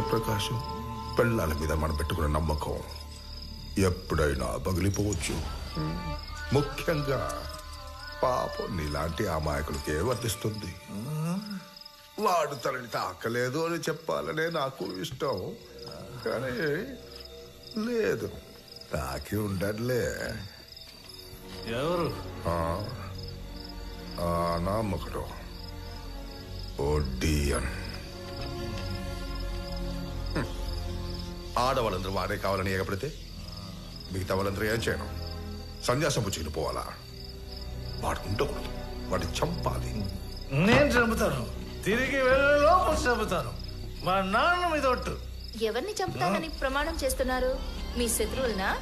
ప్రకాశం? పెళ్ళాల మీద మనం పెట్టుకున్న నమ్మకం. ఎప్పుడైనా పగిలిపోవచ్చు. ముఖ్యంగా పాపం నీలాంటి అమాయకులకే వర్తిస్తుంది. వాడు తనని తాకలేదు అని చెప్పాలనే నాకు ఇష్టం. కానీ లేదు. తాకి ఉండట్లే. ఎవరు? ఆ నమ్మకం ఓడియన్ ఆడవాళ్ళందరూ వాడే కావాలని ఏగపడితే మిగతా వాళ్ళందరూ ఏం చేయను. సన్యాసం పుచ్చుకుని పోవాలా? వాడు ఉండకూడదు. వాడిని చంపాలి. నేను చంపుతాను. తిరిగి వెళ్ళలోపు చంపుతాను. మా నాన్న మీద ఒట్టు. ఎవరిని చంపుతానని ప్రమాణం చేస్తున్నారు? మీ శత్రువులనా?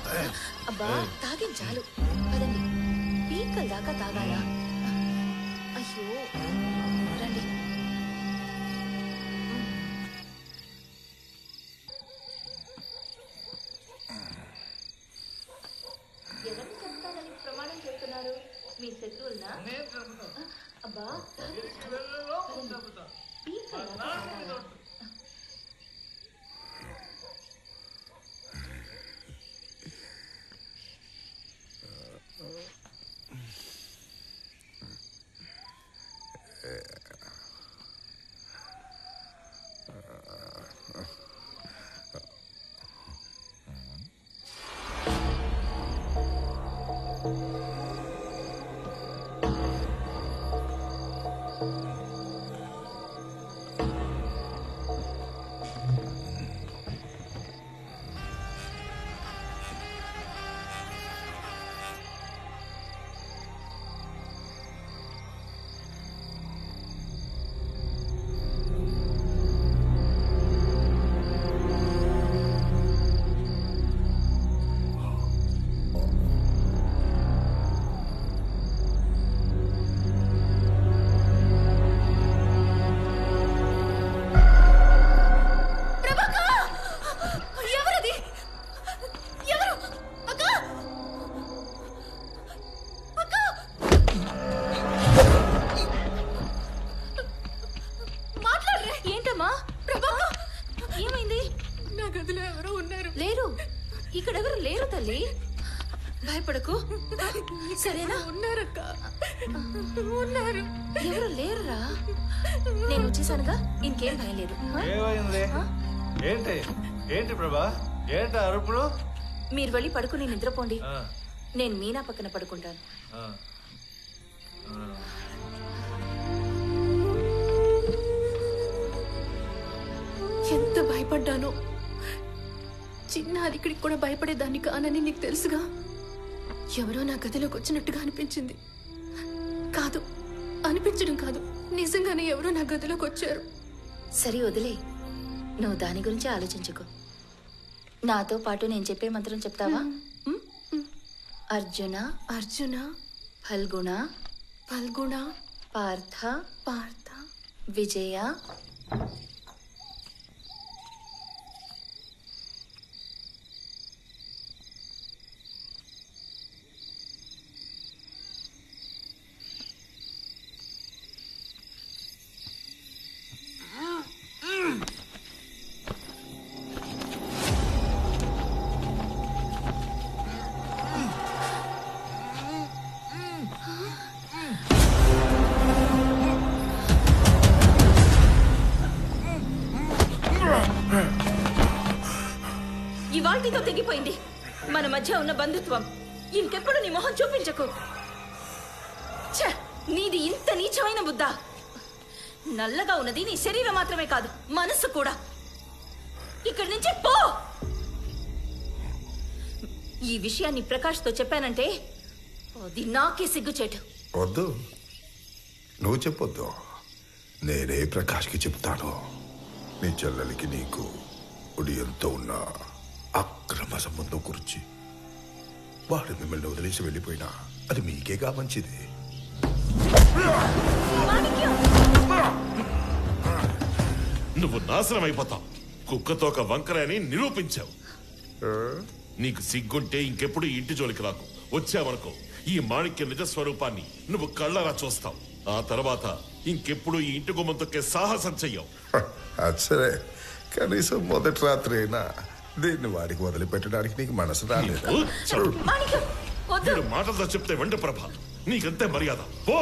అబ్బా తాగిం చాలు. పదండి. పీకల దాకా తాగాలా? శత్రువులనా ఏంటమ్మా? ప్రభా ఏమైంది? నా గదిలో ఎవరో ఉన్నారు. లేరు. ఇక్కడెవరు లేరు తల్లి. భయపడకు. సరేనా? ఉన్నారక్క. ఉన్నారు. ఎవరు లేరురా? నేను వచ్చేసానుగా. ఇంకేం భయం లేదు? ఏమైంది? ఏంటి? ఏంటి ప్రభా? ఏంటి అరుపులు? మీరు వెళ్ళి పడుకుని నిద్రపోండి. ఆ, నేను మీనా పక్కన పడుకుంటాను. ఎంత భయపడ్డానో. చిన్న అలికిడికి కూడా భయపడేదాన్ని కానని నీకు తెలుసుగా? ఎవరో నా గదిలోకి వచ్చినట్టుగా అనిపించింది. కాదు అనిపించడం కాదు. నిజంగానే ఎవరో నా గదిలోకి వచ్చారు. సరే వదిలే. నువ్వు దాని గురించి ఆలోచించుకో. నాతో పాటు నేను చెప్పే మంత్రం చెప్తావా? అర్జున అర్జున ఫల్గుణ ఫల్గుణ పార్థ పార్థ విజయ ఇవాల్టితో తెగిపోయింది. మన మధ్య ఉన్న బంధుత్వం ఇంకెప్పుడు నీ మొహం చూపించకు. ఛ! నీది ఇంత నీచమైన బుద్ధ. నల్లగా ఉన్నది నీ శరీరం మాత్రమే కాదు మనస్సు కూడా. ఇక్కడి నుంచి పో! ఈ విషయాన్ని ప్రకాష్తో చెప్పానంటే అది నాకే సిగ్గుచేటు. వద్దు. నువ్వు చెప్పొద్దు. నేనే ప్రకాష్కి చెప్తాను. నీ చెల్లెలికి నీకు ఉడియంతో ఉన్నా. అక్రమ సంబంధం గురించి వాడు మిమ్మల్ని వదిలేసి వెళ్ళిపోయినా అది మీకేగా మంచిది! నువ్వు నాశనం అయిపోతావు. కుక్కతో ఒక వంకర అని నిరూపించావు నీకు సిగ్గుంటే ఇంకెప్పుడు ఈ ఇంటి జోలికి రాకు. వచ్చావనుకో ఈ మాణిక్య నిజ స్వరూపాన్ని నువ్వు కళ్ళరా చూస్తావు. ఆ తర్వాత ఇంకెప్పుడు ఈ ఇంటి గుమ్మం తొక్కే సాహసం చెయ్యవు. సరే కనీసం మొదటి రాత్రి అయినా దీన్ని వాడికి వదిలిపెట్టడానికి నీకు మనసు రాలేదు. మాణిక్యం వద్దు. మాటలతో చెప్తే వెంట ప్రభ నీకంతే మర్యాద. పో.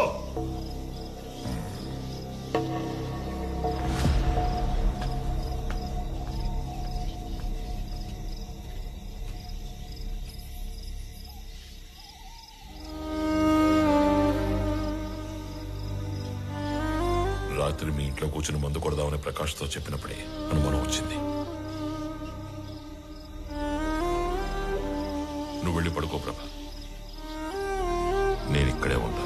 రాత్రి మీ ఇంట్లో కూర్చుని మందు కొడదామని ప్రకాష్తో చెప్పినప్పుడే అనుమానం వచ్చింది. నువ్వు వెళ్ళి పడుకో ప్రభ. నేను ఇక్కడే ఉంటాను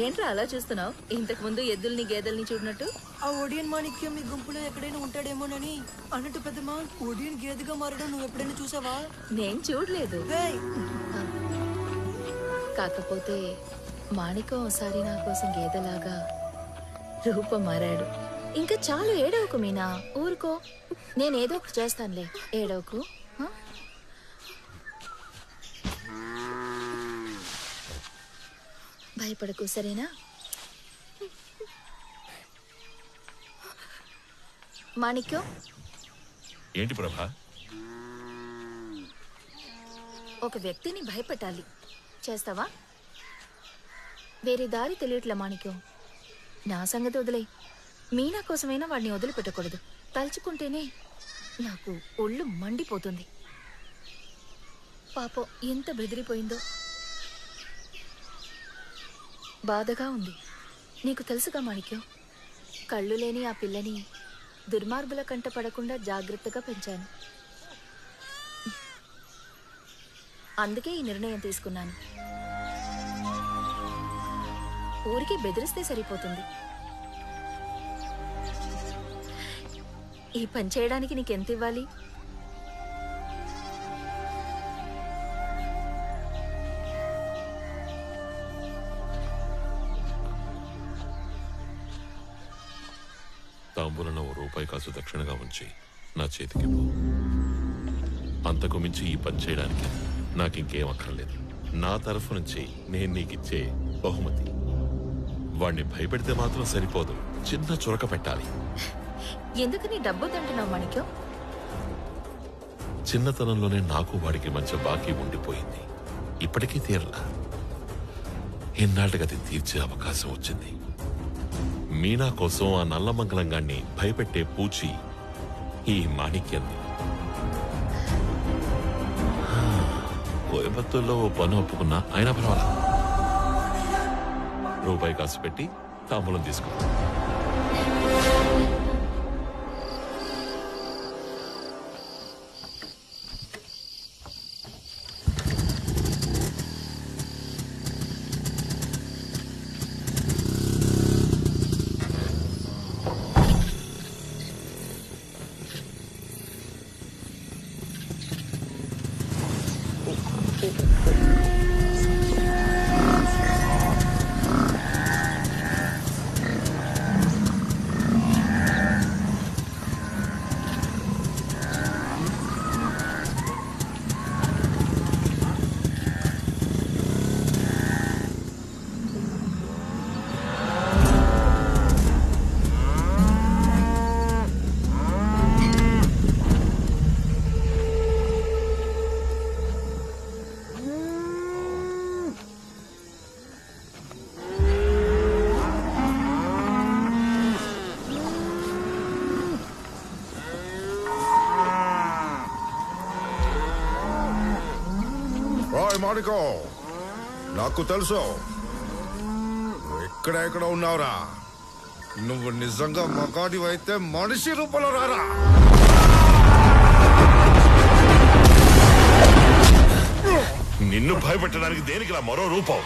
ఏంట్రా అలా చూస్తున్నావు? ఇంతకు ముందు ఎద్దుల్ని గేదెల్ని చూడనట్టు? ఆ ఒడియన్ మాణిక్యం మీ గుంపులో ఎక్కడైనా ఉంటాడేమోనని అన్నట్టు పెద్దమ్మా ఒడియన్ గేదెగా మారడం నువ్వు ఎప్పుడైనా చూసావా? నేను చూడలేదు. కాకపోతే మాణికం ఒకసారి నా కోసం గేదెలాగా రూపం మారాడు. ఇంకా చాలు ఏడవకు మీనా. ఊరుకో. నేనేదో ఒకటి చేస్తానులే. ఏడవకు. భయపడకు సరేనా? మాణిక్యం? ఏంటి ప్రభ? ఒక వ్యక్తిని భయపెట్టాలి. చేస్తావా? వేరే దారి తెలియట్లే మాణిక్యం. నా సంగతి వదిలే మీనా కోసమైనా వాడిని వదిలిపెట్టకూడదు. తలుచుకుంటేనే నాకు ఒళ్ళు మండిపోతుంది. పాపం ఎంత బెదిరిపోయిందో. బాధగా ఉంది. నీకు తెలుసుగా మాణిక్యం కళ్ళు లేని ఆ పిల్లని దుర్మార్గుల కంట పడకుండా జాగ్రత్తగా పెంచాను. అందుకే ఈ నిర్ణయం తీసుకున్నాను. ఊరికి బెదిరిస్తే సరిపోతుంది. ఈ పని చేయడానికి నీకెంత ఇవ్వాలి తాంబూలను ఓ రూపాయి కాసు దక్షిణగా ఉంచి నా చేతికి పో అంతకు మించి ఈ పని చేయడానికి నాకు ఇంకేం అక్కర్లేదు. నా తరఫు నుంచి నేను నీకిచ్చే బహుమతి. వాణ్ణి భయపెడితే మాత్రం సరిపోదు. చిన్న చురక పెట్టాలి. ఎందుకని డబ్బు తింటున్నావు మాణిక్యం? చిన్నతనంలోనే నాకు వాడికి మధ్య బాకీ ఉండిపోయింది. ఇప్పటికీ తీరలా. ఇన్నాళ్ళకి అది తీర్చే అవకాశం వచ్చింది. మీనా కోసం ఆ నల్లమంగళంగాన్ని భయపెట్టే పూచి ఈ మాణిక్యంది కోయంబత్తూరులో ఓ పని ఒప్పుకున్నా అయినా పర్వాలా? రూపాయి కాసు పెట్టి తాంబూలం తీసుకో. మాడికో నాకు తెలుసు. ఎక్కడ ఎక్కడ ఉన్నావురా. నువ్వు నిజంగా మగాడివైతే మనిషి రూపంలో రారా. నిన్ను భయపెట్టడానికి దేనికి మరో రూపం?